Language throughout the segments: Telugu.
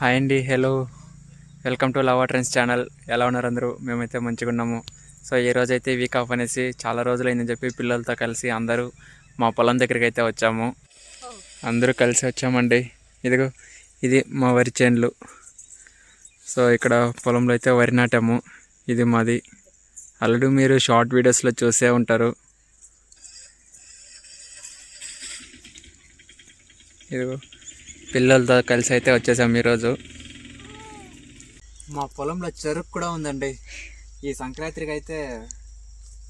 హాయ్ అండి hello. Welcome to Lava trends channel. ఎలా ఉన్నారు అందరూ? మేమైతే మంచిగా ఉన్నాము. సో ఈ రోజు అయితే వీక్ ఆఫ్ అనేసి చాలా రోజులైందని చెప్పి పిల్లలతో కలిసి అందరూ మా పొలం దగ్గరికి అయితే వచ్చాము. అందరూ కలిసి వచ్చామండి. ఇదిగో ఇది మా వరి చేనులు. సో ఇక్కడ పొలంలో అయితే వరి నాటాము. ఇది మాది. ఆల్రెడీ మీరు షార్ట్ వీడియోస్లో చూసే ఉంటారు. ఇదిగో పిల్లలతో కలిసి అయితే వచ్చేసాం ఈరోజు. మా పొలంలో చెరుకు కూడా ఉందండి. ఈ సంక్రాంతికి అయితే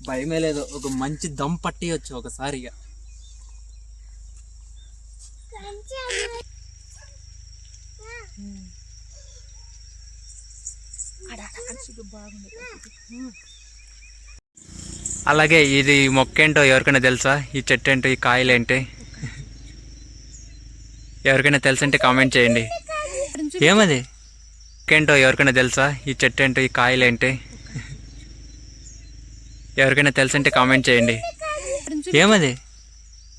భయమే లేదు. ఒక మంచి దమ్ పట్టియచ్చు ఒకసారిగా అలాగే ఇది మొక్క ఏంటో ఎవరికైనా తెలుసా? ఈ చెట్టు ఏంటో ఈ కాయలు ఏంటి ఎవరికైనా తెలుసంటే కామెంట్ చేయండి. ఏమది? ఏంటో ఎవరికైనా తెలుసా? ఈ చెట్టు ఏంటో ఈ కాయలు ఏంటి? ఎవరికైనా తెలుసంటే కామెంట్ చేయండి. ఏమది?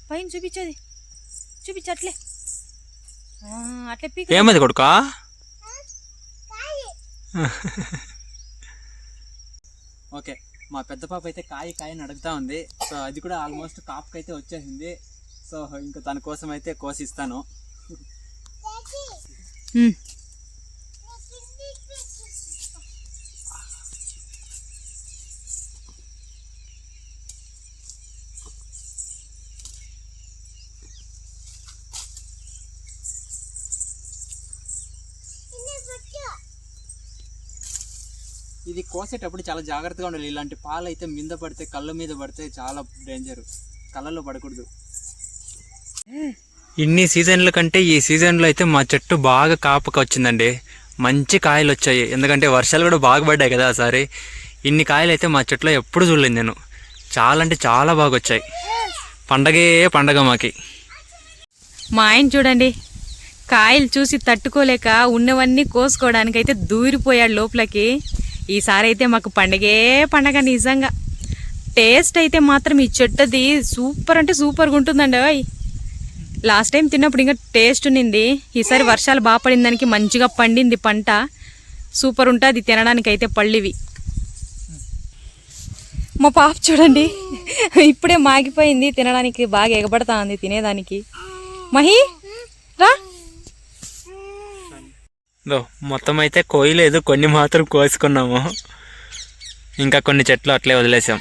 పైన చూపించది. చూపించు అట్లే ఆ, అట్లే పీక. ఏమది కొడుకా? ఓకే మా పెద్ద పాప అయితే కాయ కాయని అడుగుతా ఉంది. సో అది కూడా ఆల్మోస్ట్ కాపుకి అయితే వచ్చేసింది. సో ఇంకా తన కోసం అయితే కోసిస్తాను. ఇది కోసేటప్పుడు చాలా జాగ్రత్తగా ఉండాలి. ఇలాంటి పాలు అయితే మింద పడితే కళ్ళ మీద పడితే చాలా డేంజర్ కళ్ళల్లో పడకూడదు. ఇన్ని సీజన్ల కంటే ఈ సీజన్లో అయితే మా చెట్టు బాగా కాపుకి వచ్చిందండి. మంచి కాయలు వచ్చాయి. ఎందుకంటే వర్షాలు కూడా బాగా పడ్డాయి కదా సారి. ఇన్ని కాయలు అయితే మా చెట్లో ఎప్పుడు చూడలేదు నేను. చాలా అంటే చాలా బాగా వచ్చాయి. పండగే పండగ మాకి. మా ఆయన చూడండి కాయలు చూసి తట్టుకోలేక ఉన్నవన్నీ కోసుకోవడానికి అయితే దూరిపోయాడు లోపలికి. ఈసారి అయితే మాకు పండగే పండగ నిజంగా. టేస్ట్ అయితే మాత్రం ఈ చెట్టుది సూపర్ అంటే సూపర్గా ఉంటుందండి ఓయ్. లాస్ట్ టైం తిన్నప్పుడు ఇంకా టేస్ట్ ఉన్నింది. ఈసారి వర్షాలు బాగా పడిన దానికి మంచిగా పండింది పంట. సూపర్ ఉంటుంది తినడానికి అయితే పళ్ళివి. మా పాప చూడండి ఇప్పుడే మాగిపోయింది తినడానికి బాగా ఎగబడతా ఉంది తినేదానికి. మహి రా. మొత్తం అయితే కోయలేదు కొన్ని మాత్రం కోసుకున్నాము. ఇంకా కొన్ని చెట్లు అట్లే వదిలేసాం.